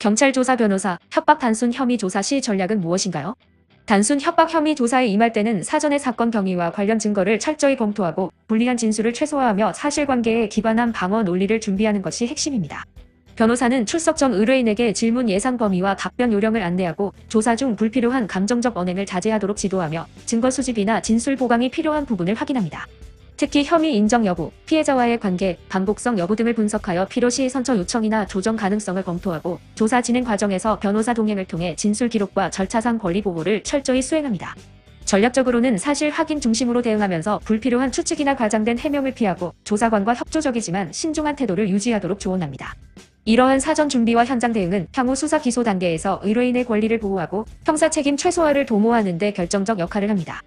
경찰 조사 변호사, 협박 단순 혐의 조사 시 전략은 무엇인가요? 단순 협박 혐의 조사에 임할 때는 사전의 사건 경위와 관련 증거를 철저히 검토하고 불리한 진술을 최소화하며 사실관계에 기반한 방어 논리를 준비하는 것이 핵심입니다. 변호사는 출석 전 의뢰인에게 질문 예상 범위와 답변 요령을 안내하고 조사 중 불필요한 감정적 언행을 자제하도록 지도하며 증거 수집이나 진술 보강이 필요한 부분을 확인합니다. 특히 혐의 인정 여부, 피해자와의 관계, 반복성 여부 등을 분석하여 필요시 선처 요청이나 조정 가능성을 검토하고 조사 진행 과정에서 변호사 동행을 통해 진술 기록과 절차상 권리 보호를 철저히 수행합니다. 전략적으로는 사실 확인 중심으로 대응하면서 불필요한 추측이나 과장된 해명을 피하고 조사관과 협조적이지만 신중한 태도를 유지하도록 조언합니다. 이러한 사전 준비와 현장 대응은 향후 수사 기소 단계에서 의뢰인의 권리를 보호하고 형사 책임 최소화를 도모하는 데 결정적 역할을 합니다.